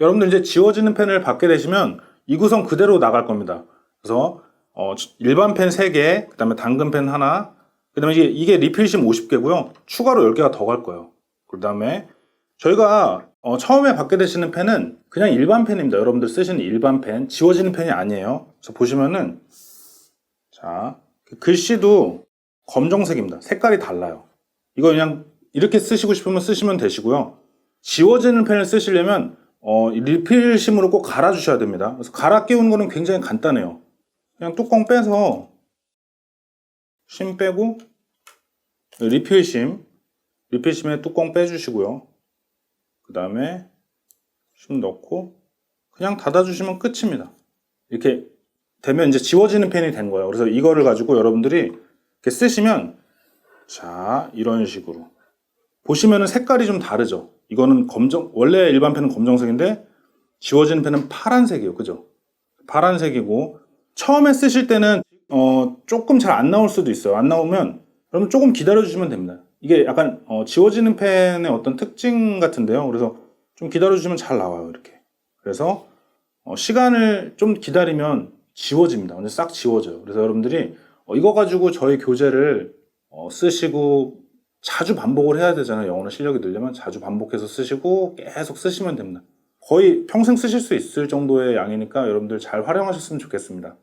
여러분들 이제 지워지는 펜을 받게 되시면 이 구성 그대로 나갈 겁니다. 그래서 어, 일반 펜 3개, 그 다음에 당근 펜 하나, 그 다음에 이게, 이게 리필심 50개고요. 추가로 10개가 더 갈 거예요. 그 다음에 저희가 어, 처음에 받게 되시는 펜은 그냥 일반 펜입니다. 여러분들 쓰시는 일반 펜, 지워지는 펜이 아니에요. 그래서 보시면은 자그 글씨도 검정색입니다. 색깔이 달라요. 이거 그냥 이렇게 쓰시고 싶으면 쓰시면 되시고요. 지워지는 펜을 쓰시려면 어, 이 리필심으로 꼭 갈아주셔야 됩니다. 그래서 갈아 끼우는 거는 굉장히 간단해요. 그냥 뚜껑 빼서 심 빼고 리필심 리필심에 뚜껑 빼주시고요. 그 다음에 심 넣고 그냥 닫아주시면 끝입니다. 이렇게 되면 이제 지워지는 펜이 된 거예요. 그래서 이거를 가지고 여러분들이 이렇게 쓰시면 자 이런 식으로 보시면은 색깔이 좀 다르죠. 이거는 검정 원래 일반 펜은 검정색인데 지워지는 펜은 파란색이에요. 그죠? 파란색이고 처음에 쓰실 때는 어, 조금 잘 안 나올 수도 있어요. 안 나오면 그러면 조금 기다려 주시면 됩니다. 이게 약간 어, 지워지는 펜의 어떤 특징 같은데요. 그래서 좀 기다려 주시면 잘 나와요. 이렇게. 그래서 어, 시간을 좀 기다리면 지워집니다. 완전 싹 지워져요. 그래서 여러분들이 어, 이거 가지고 저희 교재를 어, 쓰시고 자주 반복을 해야 되잖아요. 영어는 실력이 늘려면 자주 반복해서 쓰시고 계속 쓰시면 됩니다. 거의 평생 쓰실 수 있을 정도의 양이니까 여러분들 잘 활용하셨으면 좋겠습니다.